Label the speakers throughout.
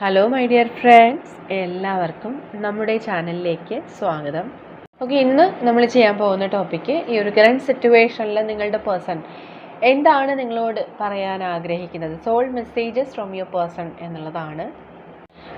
Speaker 1: Hello my dear friends എല്ലാവർക്കും നമ്മുടെ ചാനലിലേക്ക് സ്വാഗതം. ഓക്കെ ഇന്ന് നമ്മൾ ചെയ്യാൻ പോകുന്ന ടോപ്പിക്ക് ഈ ഒരു കറണ്ട് സിറ്റുവേഷനിൽ നിങ്ങളുടെ പേഴ്സൺ എന്താണ് നിങ്ങളോട് പറയാൻ ആഗ്രഹിക്കുന്നത്? Soul messages from your person എന്നുള്ളതാണ്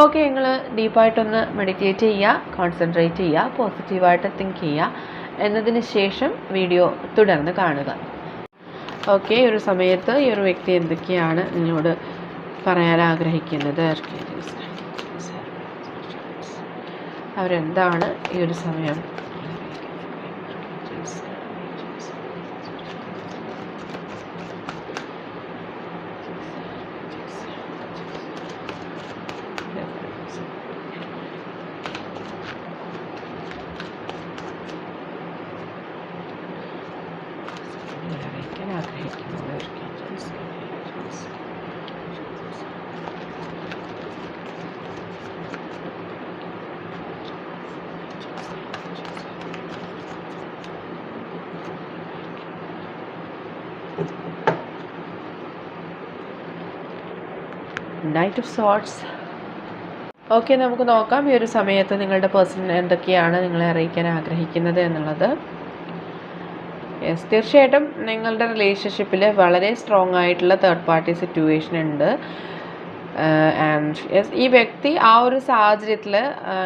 Speaker 1: ഓക്കെ നിങ്ങൾ ഡീപ്പായിട്ടൊന്ന് മെഡിറ്റേറ്റ് ചെയ്യുക കോൺസെൻട്രേറ്റ് ചെയ്യുക പോസിറ്റീവായിട്ട് തിങ്ക് ചെയ്യുക എന്നതിന് ശേഷം വീഡിയോ തുടർന്ന് കാണുക. ഓക്കെ ഒരു സമയത്ത് ഈ ഒരു വ്യക്തി എന്തൊക്കെയാണ് നിങ്ങളോട് പറയാൻ ആഗ്രഹിക്കുന്നത്? അവരെന്താണ് ഈ ഒരു സമയം അറിയിക്കാൻ ആഗ്രഹിക്കുന്നവർക്ക് നൈറ്റ് ഓഫ് സോട്ട്സ് ഓക്കെ നമുക്ക് നോക്കാം. ഈ ഒരു സമയത്ത് നിങ്ങളുടെ പേഴ്സൺ എന്തൊക്കെയാണ് നിങ്ങളെ അറിയിക്കാൻ ആഗ്രഹിക്കുന്നത് എന്നുള്ളത്. യെസ് തീർച്ചയായിട്ടും നിങ്ങളുടെ റിലേഷൻഷിപ്പിൽ വളരെ സ്ട്രോങ് ആയിട്ടുള്ള തേർഡ് പാർട്ടി സിറ്റുവേഷൻ ഉണ്ട്. ആൻഡ് യെസ് ഈ വ്യക്തി ആ ഒരു സാഹചര്യത്തിൽ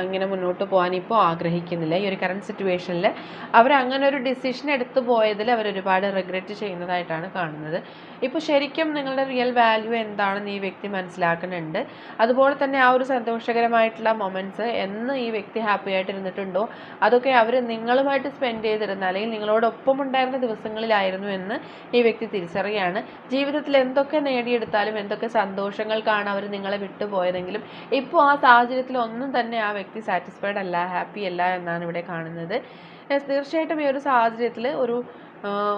Speaker 1: ഇങ്ങനെ മുന്നോട്ട് പോകാൻ ഇപ്പോൾ ആഗ്രഹിക്കുന്നില്ല. ഈ ഒരു കറണ്ട് സിറ്റുവേഷനിൽ അവർ അങ്ങനെ ഒരു ഡിസിഷൻ എടുത്തു പോയതിൽ അവർ ഒരുപാട് റിഗ്രറ്റ് ചെയ്യുന്നതായിട്ടാണ് കാണുന്നത്. ഇപ്പോൾ ശരിക്കും നിങ്ങളുടെ റിയൽ വാല്യൂ എന്താണെന്ന് ഈ വ്യക്തി മനസ്സിലാക്കുന്നുണ്ട്. അതുപോലെ തന്നെ ആ ഒരു സന്തോഷകരമായിട്ടുള്ള മൊമെന്റ്സ് എന്ന് ഈ വ്യക്തി ഹാപ്പി ആയിട്ട് ഇരുന്നിട്ടുണ്ടോ? അതൊക്കെ അവർ നിങ്ങളുമായിട്ട് സ്പെൻഡ് ചെയ്തിരുന്ന അല്ലെങ്കിൽ നിങ്ങളോടൊപ്പം ഉണ്ടായിരുന്ന ദിവസങ്ങളിലായിരുന്നു എന്ന് ഈ വ്യക്തി തിരിച്ചറിയാണ്. ജീവിതത്തിൽ എന്തൊക്കെ നേടിയെടുത്താലും എന്തൊക്കെ സന്തോഷങ്ങൾക്കാണ് അവർ നിങ്ങളെ വിട്ടുപോയതെങ്കിലും ഇപ്പോൾ ആ സാഹചര്യത്തിൽ ഒന്നും തന്നെ ആ വ്യക്തി സാറ്റിസ്ഫൈഡ് അല്ല ഹാപ്പി അല്ല എന്നാണ് ഇവിടെ കാണുന്നത്. തീർച്ചയായിട്ടും ഈ ഒരു സാഹചര്യത്തിൽ ഒരു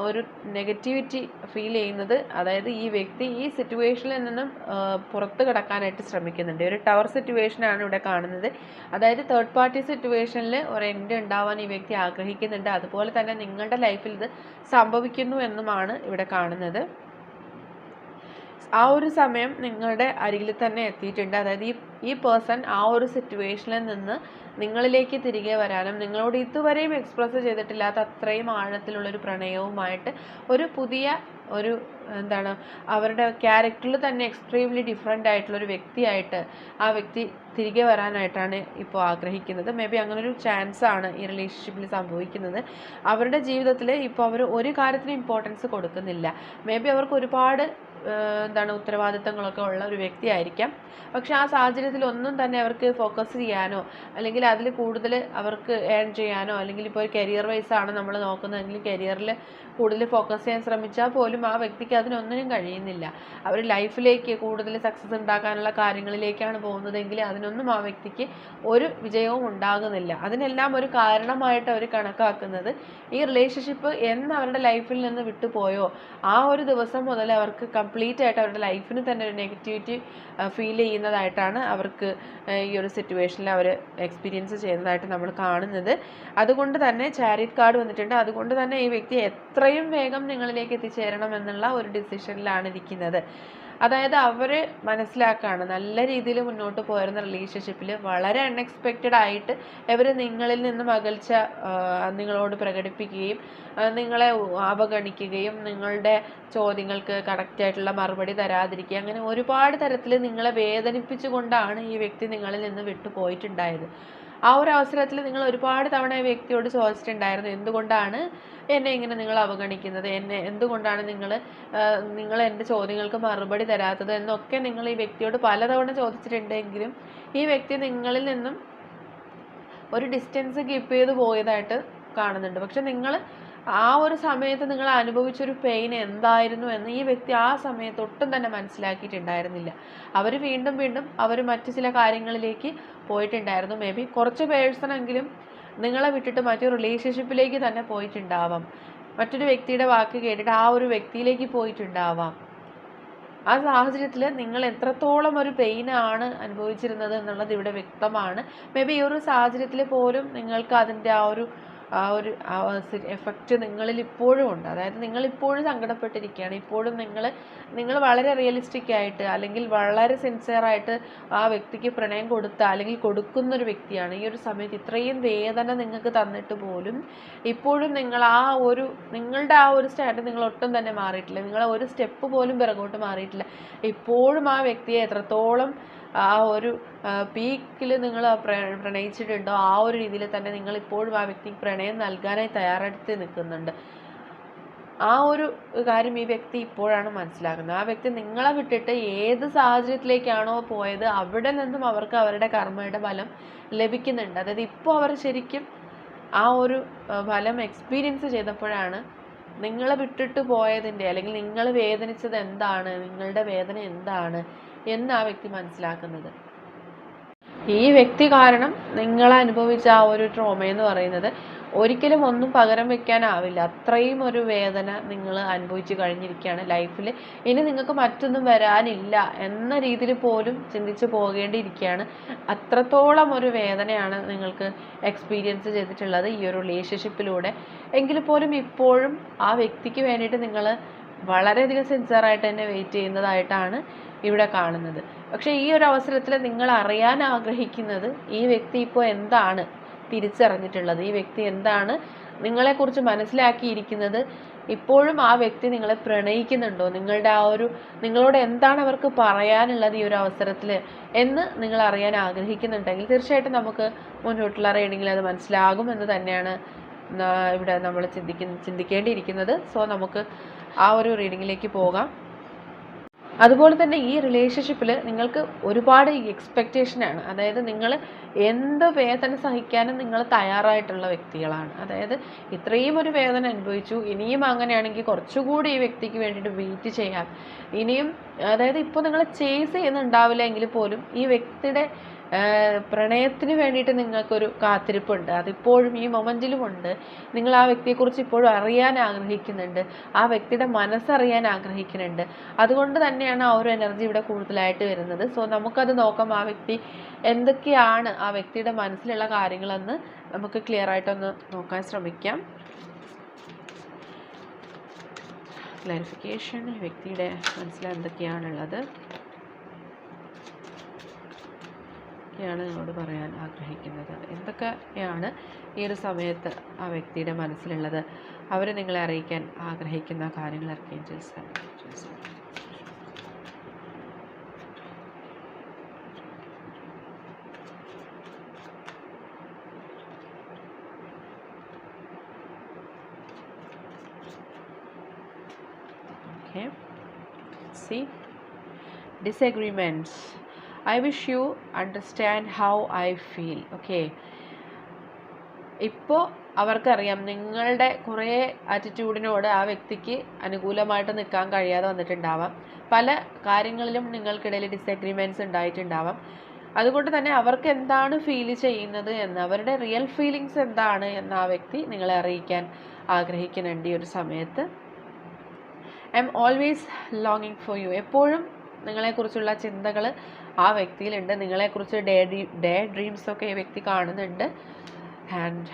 Speaker 1: ഒരു നെഗറ്റിവിറ്റി ഫീൽ ചെയ്യുന്നത്. അതായത് ഈ വ്യക്തി ഈ സിറ്റുവേഷനിൽ നിന്നും പുറത്ത് കിടക്കാനായിട്ട് ശ്രമിക്കുന്നുണ്ട്. ഒരു ടവർ സിറ്റുവേഷനാണ് ഇവിടെ കാണുന്നത്. അതായത് തേർഡ് പാർട്ടി സിറ്റുവേഷനിൽ ഒരു എൻഡ് ഉണ്ടാവാൻ ഈ വ്യക്തി ആഗ്രഹിക്കുന്നുണ്ട്. അതുപോലെ തന്നെ നിങ്ങളുടെ ലൈഫിൽ ഇത് സംഭവിക്കുന്നു എന്നുമാണ് ഇവിടെ കാണുന്നത്. ആ ഒരു സമയം നിങ്ങളുടെ അരികിൽ തന്നെ എത്തിയിട്ടുണ്ട്. അതായത് ഈ ഈ പേഴ്സൺ ആ ഒരു സിറ്റുവേഷനിൽ നിന്ന് നിങ്ങളിലേക്ക് തിരികെ വരാനും നിങ്ങളോട് ഇതുവരെയും എക്സ്പ്രസ് ചെയ്തിട്ടില്ലാത്ത അത്രയും ആഴത്തിലുള്ളൊരു പ്രണയവുമായിട്ട് ഒരു പുതിയ ഒരു എന്താണ് അവരുടെ ക്യാരക്ടറിൽ തന്നെ എക്സ്ട്രീംലി ഡിഫറെന്റ് ആയിട്ടുള്ള ഒരു വ്യക്തിയായിട്ട് ആ വ്യക്തി തിരികെ വരാനായിട്ടാണ് ഇപ്പോൾ ആഗ്രഹിക്കുന്നത്. മേ ബി അങ്ങനൊരു ചാൻസാണ് ഈ റിലേഷൻഷിപ്പിൽ സംഭവിക്കുന്നത്. അവരുടെ ജീവിതത്തിൽ ഇപ്പോൾ അവർ ഒരു കാര്യത്തിന് ഇമ്പോർട്ടൻസ് കൊടുക്കുന്നില്ല. മേ ബി അവർക്ക് ഒരുപാട് എന്താണ് ഉത്തരവാദിത്തങ്ങളൊക്കെ ഉള്ള ഒരു വ്യക്തിയായിരിക്കാം. പക്ഷെ ആ സാഹചര്യത്തിൽ ഒന്നും തന്നെ അവർക്ക് ഫോക്കസ് ചെയ്യാനോ അല്ലെങ്കിൽ അതിൽ കൂടുതൽ അവർക്ക് ഏൺ ചെയ്യാനോ അല്ലെങ്കിൽ ഇപ്പോൾ കരിയർ വൈസ് ആണ് നമ്മൾ നോക്കുന്നതെങ്കിൽ കരിയറിൽ കൂടുതൽ ഫോക്കസ് ചെയ്യാൻ ശ്രമിച്ചാൽ പോലും ആ വ്യക്തിക്ക് അതിനൊന്നിനും കഴിയുന്നില്ല. അവർ ലൈഫിലേക്ക് കൂടുതൽ സക്സസ് ഉണ്ടാക്കാനുള്ള കാര്യങ്ങളിലേക്കാണ് പോകുന്നതെങ്കിൽ അതിനൊന്നും ആ വ്യക്തിക്ക് ഒരു വിജയവും ഉണ്ടാകുന്നില്ല. അതിനെല്ലാം ഒരു കാരണമായിട്ട് അവർ കണക്കാക്കുന്നത് ഈ റിലേഷൻഷിപ്പ് എന്ന് അവരുടെ ലൈഫിൽ നിന്ന് വിട്ടുപോയോ? ആ ഒരു ദിവസം മുതൽ അവർക്ക് കംപ്ലീറ്റ് ആയിട്ട് അവരുടെ ലൈഫിന് തന്നെ ഒരു നെഗറ്റിവിറ്റി ഫീൽ ചെയ്യുന്നതായിട്ടാണ് അവർക്ക് ഈ ഒരു സിറ്റുവേഷനിൽ അവർ എക്സ്പീരിയൻസ് ചെയ്യുന്നതായിട്ട് നമ്മൾ കാണുന്നത്. അതുകൊണ്ട് തന്നെ ചാരിറ്റ് കാർഡ് വന്നിട്ടുണ്ട്. അതുകൊണ്ട് തന്നെ ഈ വ്യക്തി എത്രയും വേഗം നിങ്ങളിലേക്ക് എത്തിച്ചേരണം എന്നുള്ള ഒരു ഡിസിഷനിലാണ് ഇരിക്കുന്നത്. അതായത് അവർ മനസ്സിലാക്കുകയാണ് നല്ല രീതിയിൽ മുന്നോട്ട് പോയിരുന്ന റിലേഷൻഷിപ്പിൽ വളരെ അൺഎക്സ്പെക്റ്റഡ് ആയിട്ട് ഇവർ നിങ്ങളിൽ നിന്നും അകൽച്ച നിങ്ങളോട് പ്രകടിപ്പിക്കുകയും നിങ്ങളെ അവഗണിക്കുകയും നിങ്ങളുടെ ചോദ്യങ്ങൾക്ക് കറക്റ്റ് ആയിട്ടുള്ള മറുപടി തരാതിരിക്കുക അങ്ങനെ ഒരുപാട് തരത്തിൽ നിങ്ങളെ വേദനിപ്പിച്ചുകൊണ്ടാണ് ഈ വ്യക്തി നിങ്ങളിൽ നിന്ന് വിട്ടു പോയിട്ടുണ്ടായത് ആ ഒരു അവസരത്തിൽ നിങ്ങൾ ഒരുപാട് തവണ വ്യക്തിയോട് ചോദിച്ചിട്ടുണ്ടായിരുന്നു എന്തുകൊണ്ടാണ് എന്നെ ഇങ്ങനെ നിങ്ങൾ അവഗണിക്കുന്നത്? എന്നെ എന്തുകൊണ്ടാണ് നിങ്ങൾ നിങ്ങൾ എന്റെ ചോദ്യങ്ങൾക്ക് മറുപടി തരാത്തത്? എന്നൊക്കെ നിങ്ങൾ ഈ വ്യക്തിയോട് പലതവണ ചോദിച്ചിട്ടുണ്ടെങ്കിലും ഈ വ്യക്തി നിങ്ങളിൽ നിന്നും ഒരു ഡിസ്റ്റൻസ് കീപ്പ് ചെയ്ത് പോയതായിട്ട് കാണുന്നുണ്ട്. പക്ഷെ നിങ്ങൾ ആ ഒരു സമയത്ത് നിങ്ങൾ അനുഭവിച്ചൊരു പെയിൻ എന്തായിരുന്നു എന്ന് ഈ വ്യക്തി ആ സമയത്ത് ഒട്ടും തന്നെ മനസ്സിലാക്കിയിട്ടുണ്ടായിരുന്നില്ല. അവർ വീണ്ടും വീണ്ടും അവർ മറ്റു ചില കാര്യങ്ങളിലേക്ക് പോയിട്ടുണ്ടായിരുന്നു. മേ ബി കുറച്ച് പേഴ്സണെങ്കിലും നിങ്ങളെ വിട്ടിട്ട് മറ്റു റിലേഷൻഷിപ്പിലേക്ക് തന്നെ പോയിട്ടുണ്ടാവാം. മറ്റൊരു വ്യക്തിയുടെ വാക്ക് കേട്ടിട്ട് ആ ഒരു വ്യക്തിയിലേക്ക് പോയിട്ടുണ്ടാവാം. ആ സാഹചര്യത്തിൽ നിങ്ങൾ എത്രത്തോളം ഒരു പെയിൻ ആണ് അനുഭവിച്ചിരുന്നത് എന്നുള്ളത് ഇവിടെ വ്യക്തമാണ്. മേ ബി ഈ ഒരു സാഹചര്യത്തിൽ പോലും നിങ്ങൾക്ക് അതിന്റെ ആ ഒരു ആ ഒരു ആ എഫക്റ്റ് നിങ്ങളിൽ ഇപ്പോഴും ഉണ്ട്. അതായത് നിങ്ങൾ ഇപ്പോഴും സങ്കടപ്പെട്ടിരിക്കുകയാണ്. ഇപ്പോഴും നിങ്ങൾ നിങ്ങൾ വളരെ റിയലിസ്റ്റിക് ആയിട്ട് അല്ലെങ്കിൽ വളരെ സിൻസിയറായിട്ട് ആ വ്യക്തിക്ക് പ്രണയം കൊടുത്ത അല്ലെങ്കിൽ കൊടുക്കുന്ന ഒരു വ്യക്തിയാണ്. ഈ ഒരു സമയത്ത് ഇത്രയും വേദന നിങ്ങൾക്ക് തന്നിട്ട് പോലും ഇപ്പോഴും നിങ്ങൾ ആ ഒരു നിങ്ങളുടെ ആ ഒരു സ്റ്റാൻഡ് നിങ്ങൾ ഒട്ടും തന്നെ മാറിയിട്ടില്ല. നിങ്ങൾ ഒരു സ്റ്റെപ്പ് പോലും പിറകോട്ട് മാറിയിട്ടില്ല. ഇപ്പോഴും ആ വ്യക്തിയെ എത്രത്തോളം ആ ഒരു പീക്കിൽ നിങ്ങൾ പ്രണയിച്ചിട്ടുണ്ടോ? ആ ഒരു രീതിയിൽ തന്നെ നിങ്ങൾ ഇപ്പോഴും ആ വ്യക്തിക്ക് പ്രണയം നൽകാനായി തയ്യാറെടുത്ത് നിൽക്കുന്നുണ്ട്. ആ ഒരു കാര്യം ഈ വ്യക്തി ഇപ്പോഴാണ് മനസ്സിലാക്കുന്നത്. ആ വ്യക്തി നിങ്ങളെ വിട്ടിട്ട് ഏത് സാഹചര്യത്തിലേക്കാണോ പോയത് അവിടെ നിന്നും അവർക്ക് അവരുടെ കർമ്മയുടെ ഫലം ലഭിക്കുന്നുണ്ട്. അതായത് ഇപ്പോൾ അവർ ശരിക്കും ആ ഒരു ഫലം എക്സ്പീരിയൻസ് ചെയ്തപ്പോഴാണ് നിങ്ങളെ വിട്ടിട്ട് പോയതിന്റെ അല്ലെങ്കിൽ നിങ്ങൾ വേദനിച്ചത് എന്താണ്? നിങ്ങളുടെ വേദന എന്താണ്? എന്ന് ആ വ്യക്തി മനസ്സിലാക്കുന്നത്? ഈ വ്യക്തി കാരണം നിങ്ങൾ അനുഭവിച്ച ആ ഒരു ട്രോമ എന്ന് പറയുന്നത് ഒരിക്കലും ഒന്നും പകരം വെക്കാനാവില്ല. അത്രയും ഒരു വേദന നിങ്ങൾ അനുഭവിച്ചു കഴിഞ്ഞിരിക്കുകയാണ് ലൈഫിൽ ഇനി നിങ്ങൾക്ക് മറ്റൊന്നും വരാനില്ല എന്ന രീതിയിൽ പോലും ചിന്തിച്ചു പോകേണ്ടിയിരിക്കുകയാണ്. അത്രത്തോളം ഒരു വേദനയാണ് നിങ്ങൾക്ക് എക്സ്പീരിയൻസ് ചെയ്തിട്ടുള്ളത് ഈ ഒരു റിലേഷൻഷിപ്പിലൂടെ എങ്കിൽ പോലും ഇപ്പോഴും ആ വ്യക്തിക്ക് വേണ്ടിയിട്ട് നിങ്ങൾ വളരെയധികം സിൻസിയറായിട്ട് തന്നെ വെയിറ്റ് ചെയ്യുന്നതായിട്ടാണ് ഇവിടെ കാണുന്നത്. പക്ഷേ ഈ ഒരു അവസരത്തിൽ നിങ്ങൾ അറിയാൻ ആഗ്രഹിക്കുന്നത് ഈ വ്യക്തി ഇപ്പോൾ എന്താണ് തിരിച്ചറിഞ്ഞിട്ടുള്ളത്? ഈ വ്യക്തി എന്താണ് നിങ്ങളെക്കുറിച്ച് മനസ്സിലാക്കിയിരിക്കുന്നത്? ഇപ്പോഴും ആ വ്യക്തി നിങ്ങളെ പ്രണയിക്കുന്നുണ്ടോ? നിങ്ങളുടെ ആ ഒരു നിങ്ങളോട് എന്താണ് അവർക്ക് പറയാനുള്ളത് ഈ ഒരു അവസരത്തിൽ എന്ന് നിങ്ങൾ അറിയാൻ ആഗ്രഹിക്കുന്നുണ്ടെങ്കിൽ തീർച്ചയായിട്ടും നമുക്ക് മുന്നോട്ടുള്ള റീഡിങ്ങിൽ അത് മനസ്സിലാകും എന്ന് തന്നെയാണ് ഇവിടെ നമ്മൾ ചിന്തിക്കുന്ന ചിന്തിക്കേണ്ടിയിരിക്കുന്നത്. സോ നമുക്ക് ആ ഒരു റീഡിങ്ങിലേക്ക് പോകാം. അതുപോലെ തന്നെ ഈ റിലേഷൻഷിപ്പിൽ നിങ്ങൾക്ക് ഒരുപാട് എക്സ്പെക്റ്റേഷനാണ് അതായത് നിങ്ങൾ എന്ത് വേദന സഹിക്കാനും നിങ്ങൾ തയ്യാറായിട്ടുള്ള വ്യക്തികളാണ്. അതായത് ഇത്രയും ഒരു വേദന അനുഭവിച്ചു. ഇനിയും അങ്ങനെയാണെങ്കിൽ കുറച്ചുകൂടി ഈ വ്യക്തിക്ക് വേണ്ടിയിട്ട് വെയിറ്റ് ചെയ്യാം. ഇനിയും അതായത് ഇപ്പോൾ നിങ്ങൾ ചേസ് ചെയ്യുന്നുണ്ടാവില്ല എങ്കിൽ പോലും ഈ വ്യക്തിയുടെ പ്രണയത്തിന് വേണ്ടിയിട്ട് നിങ്ങൾക്കൊരു കാത്തിരിപ്പുണ്ട്. അതിപ്പോഴും ഈ മൊമെന്റിലുമുണ്ട് നിങ്ങൾ ആ വ്യക്തിയെക്കുറിച്ച് ഇപ്പോഴും അറിയാൻ ആഗ്രഹിക്കുന്നുണ്ട്. ആ വ്യക്തിയുടെ മനസ്സറിയാൻ ആഗ്രഹിക്കുന്നുണ്ട്. അതുകൊണ്ട് തന്നെയാണ് ആ ഒരു എനർജി ഇവിടെ കൂടുതലായിട്ട് വരുന്നത്. സോ നമുക്കത് നോക്കാം. ആ വ്യക്തി എന്തൊക്കെയാണ് ആ വ്യക്തിയുടെ മനസ്സിലുള്ള കാര്യങ്ങളെന്ന് നമുക്ക് ക്ലിയർ ആയിട്ടൊന്ന് നോക്കാൻ ശ്രമിക്കാം. ക്ലാരിഫിക്കേഷൻ വ്യക്തിയുടെ മനസ്സിൽ എന്തൊക്കെയാണുള്ളത്? ഒക്കെയാണ് നിങ്ങളോട് പറയാൻ ആഗ്രഹിക്കുന്നത്. എന്തൊക്കെയാണ് ഈ ഒരു സമയത്ത് ആ വ്യക്തിയുടെ മനസ്സിലുള്ളത്? അവർ നിങ്ങളെ അറിയിക്കാൻ ആഗ്രഹിക്കുന്ന കാര്യങ്ങൾ archangels disagreements. I wish you understand how I feel okay ഇപ്പോൾ അവർക്കറിയാം നിങ്ങളുടെ കുറേ ആറ്റിറ്റ്യൂഡിനോട് ആ വ്യക്തിക്ക് അനുകൂലമായിട്ട് നിൽക്കാൻ കഴിയാതെ വന്നിട്ടുണ്ടാവാം. പല കാര്യങ്ങളിലും നിങ്ങൾക്കിടയിൽ ഡിസഗ്രിമെന്റ്സ് ഉണ്ടായിട്ടുണ്ടാവാം. അതുകൊണ്ട് തന്നെ അവർക്ക് എന്താണ് ഫീൽ ചെയ്യുന്നത് എന്ന് അവരുടെ റിയൽ ഫീലിങ്സ് എന്താണ് എന്ന് ആ വ്യക്തി നിങ്ങളെ അറിയിക്കാൻ ആഗ്രഹിക്കുന്നുണ്ട് ഈ ഒരു സമയത്ത്. ഐ എം ഓൾവേസ് ലോങ്ങിങ് ഫോർ യു എപ്പോഴും നിങ്ങളെക്കുറിച്ചുള്ള ചിന്തകൾ ആ വ്യക്തിയിലുണ്ട്. നിങ്ങളെക്കുറിച്ച് ഡേ ഡ്രീ ഡേ ഡ്രീംസ് ഒക്കെ ഈ വ്യക്തി കാണുന്നുണ്ട്. And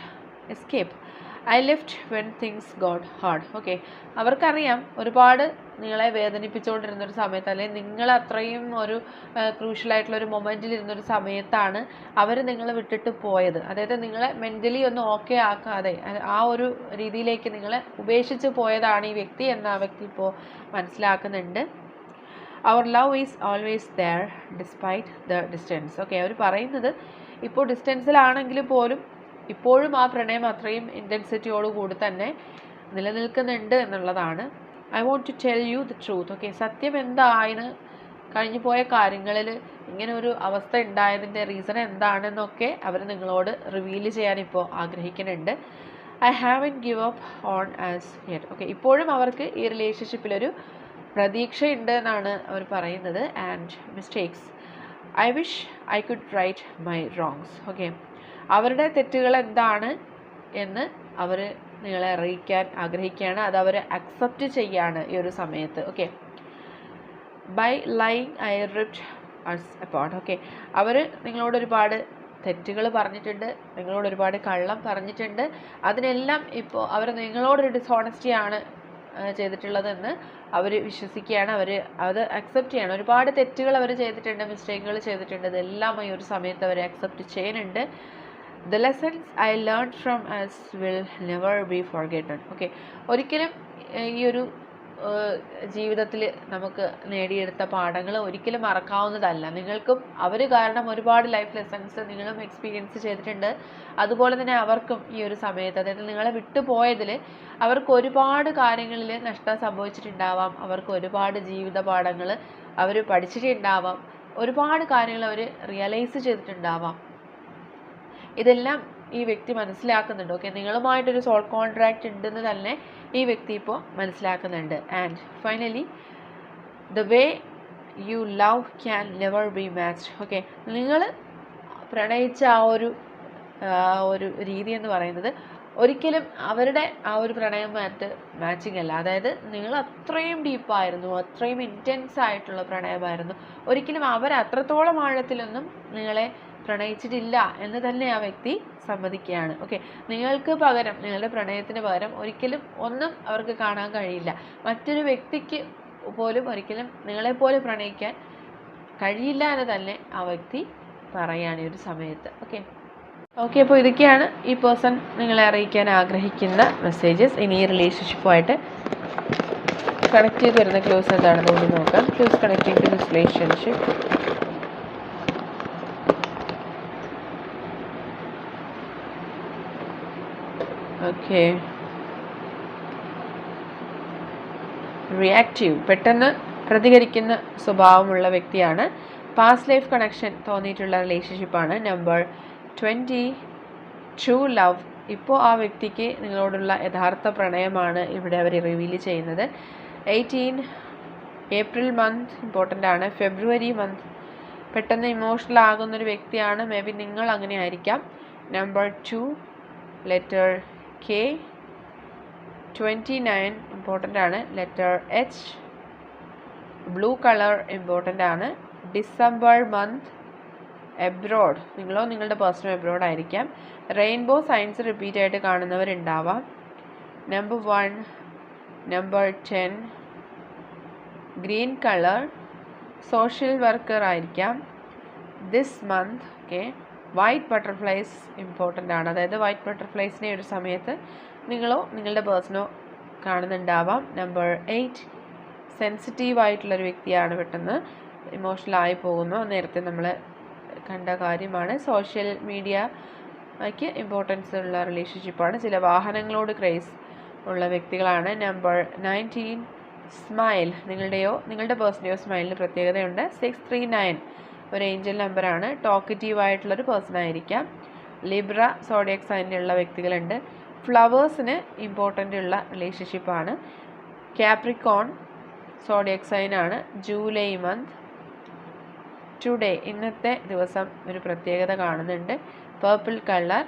Speaker 1: escape I lift when things got hard okay അവർക്കറിയാം ഒരുപാട് നിങ്ങളെ വേദനിപ്പിച്ചുകൊണ്ടിരുന്ന ഒരു സമയത്ത് അല്ലെങ്കിൽ നിങ്ങൾ അത്രയും ഒരു ക്രൂഷ്യലായിട്ടുള്ള ഒരു മൊമെന്റിൽ ഇരുന്നൊരു സമയത്താണ് അവർ നിങ്ങളെ വിട്ടിട്ട് പോയത്. അതായത് നിങ്ങളെ മെന്റലി ഒന്ന് ഓക്കെ ആക്കാതെ ആ ഒരു രീതിയിലേക്ക് നിങ്ങളെ ഉപേക്ഷിച്ച് പോയതാണ് ഈ വ്യക്തി എന്ന് ആ വ്യക്തി ഇപ്പോൾ മനസ്സിലാക്കുന്നുണ്ട്. അവർ love is always there despite the distance okay അവർ പറയുന്നത് ഇപ്പോൾ ഡിസ്റ്റൻസിലാണെങ്കിൽ പോലും ഇപ്പോഴും ആ പ്രണയം അത്രയും ഇന്റൻസിറ്റിയോടുകൂടി തന്നെ നിലനിൽക്കുന്നുണ്ട് എന്നുള്ളതാണ്. I want to tell you the truth okay സത്യം എന്തായെന്ന് കഴിഞ്ഞു പോയ കാര്യങ്ങളിൽ ഇങ്ങനെ ഒരു അവസ്ഥ ഉണ്ടായതിന്റെ റീസൺ എന്താണെന്നൊക്കെ അവർ നിങ്ങളോട് റിവീൽ ചെയ്യാൻ ഇപ്പോൾ ആഗ്രഹിക്കുന്നുണ്ട്. I haven't give up on us here okay ഇപ്പോഴും അവർക്ക് ഈ റിലേഷൻഷിപ്പിലൊരു പ്രതീക്ഷയുണ്ട് എന്നാണ് അവർ പറയുന്നത് and mistakes I wish I could right my wrongs okay അവരുടെ തെറ്റുകൾ എന്താണ് എന്ന് അവർ നിങ്ങളെ അറിയിക്കാൻ ആഗ്രഹിക്കുകയാണ്. അത് അവർ അക്സെപ്റ്റ് ചെയ്യാണ് ഈ ഒരു സമയത്ത്. Okay by lying I ripped us apart okay അവർ നിങ്ങളോട് ഒരുപാട് തെറ്റുകൾ പറഞ്ഞിട്ടുണ്ട്. നിങ്ങളോട് ഒരുപാട് കള്ളം പറഞ്ഞിട്ടുണ്ട്. അതിനെല്ലാം ഇപ്പോൾ അവർ നിങ്ങളോടൊരു ഡിസോണസ്റ്റിയാണ് ചെയ്തിട്ടുള്ളതെന്ന് അവർ വിശ്വസിക്കുകയാണ്. അവർ അത് അക്സെപ്റ്റ് ചെയ്യണം. ഒരുപാട് തെറ്റുകൾ അവർ ചെയ്തിട്ടുണ്ട് മിസ്റ്റേക്കുകൾ ചെയ്തിട്ടുണ്ട്. ഇതെല്ലാം ഈ ഒരു സമയത്ത് അവർ അക്സെപ്റ്റ് ചെയ്യുന്നുണ്ട്. The lessons I learn from us will never be forgotten okay ഒരിക്കലും ഈ ഒരു ജീവിതത്തിൽ നമുക്ക് നേടിയെടുത്ത പാഠങ്ങൾ ഒരിക്കലും മറക്കാവുന്നതല്ല. നിങ്ങൾക്കും അവർ കാരണം ഒരുപാട് ലൈഫ് ലെസൺസ് നിങ്ങളും എക്സ്പീരിയൻസ് ചെയ്തിട്ടുണ്ട്. അതുപോലെ തന്നെ അവർക്കും ഈ ഒരു സമയത്ത് അതായത് നിങ്ങളെ വിട്ടുപോയതിൽ അവർക്ക് ഒരുപാട് കാര്യങ്ങളിൽ നഷ്ടം സംഭവിച്ചിട്ടുണ്ടാവാം. അവർക്ക് ഒരുപാട് ജീവിത പാഠങ്ങൾ അവർ പഠിച്ചിട്ടുണ്ടാവാം. ഒരുപാട് കാര്യങ്ങൾ അവർ റിയലൈസ് ചെയ്തിട്ടുണ്ടാവാം. ഇതെല്ലാം ഈ വ്യക്തി മനസ്സിലാക്കുന്നുണ്ട്. ഓക്കെ നിങ്ങളുമായിട്ടൊരു സോൾ കോൺട്രാക്റ്റ് ഉണ്ടെന്ന് തന്നെ ഈ വ്യക്തി ഇപ്പോൾ മനസ്സിലാക്കുന്നുണ്ട്. And finally the way you love can never be matched okay നിങ്ങൾ പ്രണയിച്ച ആ ഒരു ഒരു രീതി എന്ന് പറയുന്നത് ഒരിക്കലും അവരുടെ ആ ഒരു പ്രണയമായിട്ട് മാച്ചിങ് അല്ല. അതായത് നിങ്ങൾ അത്രയും ഡീപ്പായിരുന്നു അത്രയും ഇന്റൻസ് ആയിട്ടുള്ള പ്രണയമായിരുന്നു. ഒരിക്കലും അവർ അത്രത്തോളം ആഴത്തിലൊന്നും നിങ്ങളെ പ്രണയിച്ചിട്ടില്ല എന്ന് തന്നെ ആ വ്യക്തി സമ്മതിക്കുകയാണ്. ഓക്കെ നിങ്ങൾക്ക് പകരം നിങ്ങളുടെ പ്രണയത്തിന് പകരം ഒരിക്കലും ഒന്നും അവർക്ക് കാണാൻ കഴിയില്ല. മറ്റൊരു വ്യക്തിക്ക് പോലും ഒരിക്കലും നിങ്ങളെപ്പോലെ പ്രണയിക്കാൻ കഴിയില്ല എന്ന് തന്നെ ആ വ്യക്തി പറയാണ് ഈ ഒരു സമയത്ത്. ഓക്കെ ഓക്കെ അപ്പോൾ ഇതൊക്കെയാണ് ഈ പേഴ്സൺ നിങ്ങളെ അറിയിക്കാൻ ആഗ്രഹിക്കുന്ന മെസ്സേജസ് ഇനി ഈ റിലേഷൻഷിപ്പുമായിട്ട് കണക്ട് ചെയ്ത് വരുന്ന ക്ലോസ് എന്താണെന്ന് കൂടി നോക്കാം. Close connecting to relationship okay reactive പെട്ടെന്ന് പ്രതികരിക്കുന്ന സ്വഭാവമുള്ള വ്യക്തിയാണ്. പാസ്റ്റ് ലൈഫ് കണക്ഷൻ തോന്നിയിട്ടുള്ള റിലേഷൻഷിപ്പാണ് നമ്പർ ട്വന്റി ട്രൂ ലവ് ഇപ്പോൾ ആ വ്യക്തിക്ക് നിങ്ങളോടുള്ള യഥാർത്ഥ പ്രണയമാണ് ഇവിടെ അവർ റിവീൽ ചെയ്യുന്നത്. എയ്റ്റീൻ ഏപ്രിൽ മന്ത് ഇമ്പോർട്ടന്റ് ആണ്. ഫെബ്രുവരി മന്ത് പെട്ടെന്ന് ഇമോഷണൽ ആകുന്നൊരു വ്യക്തിയാണ്. മേ ബി നിങ്ങൾ അങ്ങനെ ആയിരിക്കാം. Number two letter K twenty nine important ആണ്. Letter H blue colour important ആണ്. ഡിസംബർ മന്ത് എബ്രോഡ് നിങ്ങളോ നിങ്ങളുടെ പേഴ്സണൽ എബ്രോഡ് ആയിരിക്കാം. റെയിൻബോ സയൻസ് റിപ്പീറ്റ് ആയിട്ട് കാണുന്നവരുണ്ടാവാം. Number one number ten green colour social worker ആയിരിക്കാം. This month okay white butterflies important ആണ്. അതായത് white ബട്ടർഫ്ലൈസിനെ ഒരു സമയത്ത് നിങ്ങളോ നിങ്ങളുടെ പേഴ്സണോ കാണുന്നുണ്ടാവാം. നമ്പർ എയ്റ്റ് സെൻസിറ്റീവ് ആയിട്ടുള്ളൊരു വ്യക്തിയാണ് പെട്ടെന്ന് ആയി പോകുന്നു. നേരത്തെ നമ്മൾ കണ്ട കാര്യമാണ്. സോഷ്യൽ മീഡിയയ്ക്ക് ഇമ്പോർട്ടൻസ് ഉള്ള റിലേഷൻഷിപ്പാണ് ചില വാഹനങ്ങളോട് ക്രേസ് ഉള്ള വ്യക്തികളാണ്. നമ്പർ നയന്റീൻ സ്മൈൽ നിങ്ങളുടെയോ നിങ്ങളുടെ പേഴ്സന്റെയോ സ്മൈലിന് പ്രത്യേകതയുണ്ട്. സിക്സ് ത്രീ നയൻ ഒരു ഏഞ്ചൽ നമ്പറാണ് ടോക്കറ്റീവ് ആയിട്ടുള്ളൊരു പേഴ്സൺ ആയിരിക്കാം. ലിബ്ര സോഡിയക് സൈനിലുള്ള വ്യക്തികളുണ്ട്. ഫ്ലവേഴ്സിന് ഇമ്പോർട്ടന്റ് ഉള്ള റിലേഷൻഷിപ്പാണ് ക്യാപ്രിക്കോൺ സോഡിയക് സൈൻ ആണ്. ജൂലൈ മന്ത് ടുഡേ ഇന്നത്തെ ദിവസം ഒരു പ്രത്യേകത കാണുന്നുണ്ട്. Purple colour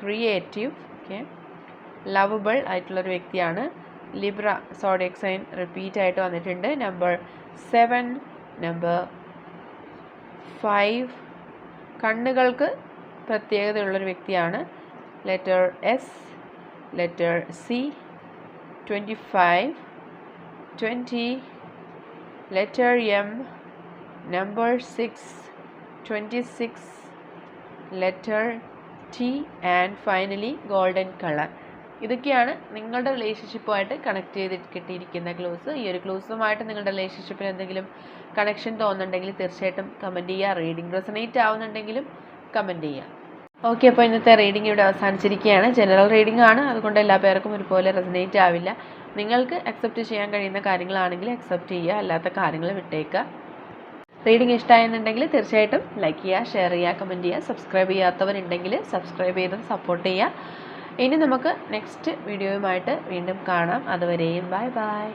Speaker 1: creative okay lovable ആയിട്ടുള്ളൊരു വ്യക്തിയാണ്. ലിബ്ര സോഡിയക് സൈൻ റിപ്പീറ്റ് ആയിട്ട് വന്നിട്ടുണ്ട്. നമ്പർ സെവൻ നമ്പർ ഫൈവ് കണ്ണുകൾക്ക് പ്രത്യേകതയുള്ളൊരു വ്യക്തിയാണ്. Letter S letter C twenty five twenty letter M number six twenty six letter T and finally golden colour ഇതൊക്കെയാണ് നിങ്ങളുടെ റിലേഷൻഷിപ്പുമായിട്ട് connect ചെയ്ത് കിട്ടിയിരിക്കുന്ന ക്ലൂസ് ഈ ഒരു ക്ലൂസുമായിട്ട് നിങ്ങളുടെ റിലേഷൻഷിപ്പിൽ എന്തെങ്കിലും കണക്ഷൻ തോന്നുന്നുണ്ടെങ്കിൽ തീർച്ചയായിട്ടും കമന്റ് ചെയ്യുക. റീഡിംഗ് റെസനേറ്റ് ആവുന്നുണ്ടെങ്കിലും കമന്റ് ചെയ്യുക. ഓക്കെ അപ്പോൾ ഇന്നത്തെ റീഡിംഗ് ഇവിടെ അവസാനിച്ചിരിക്കുകയാണ്. ജനറൽ റീഡിംഗ് ആണ്. അതുകൊണ്ട് എല്ലാ പേർക്കും ഒരുപോലെ റെസനേറ്റ് ആവില്ല. നിങ്ങൾക്ക് അക്സെപ്റ്റ് ചെയ്യാൻ കഴിയുന്ന കാര്യങ്ങളാണെങ്കിൽ അക്സെപ്റ്റ് ചെയ്യുക. അല്ലാത്ത കാര്യങ്ങൾ വിട്ടേക്കുക. റീഡിംഗ് ഇഷ്ടമായെന്നുണ്ടെങ്കിൽ തീർച്ചയായിട്ടും ലൈക്ക് ചെയ്യുക ഷെയർ ചെയ്യുക കമന്റ് ചെയ്യുക. സബ്സ്ക്രൈബ് ചെയ്യാത്തവരുണ്ടെങ്കിൽ സബ്സ്ക്രൈബ് ചെയ്ത് സപ്പോർട്ട് ചെയ്യുക. ഇനി നമുക്ക് നെക്സ്റ്റ് വീഡിയോയുമായിട്ട് വീണ്ടും കാണാം. അതുവരെയും ബൈ ബൈ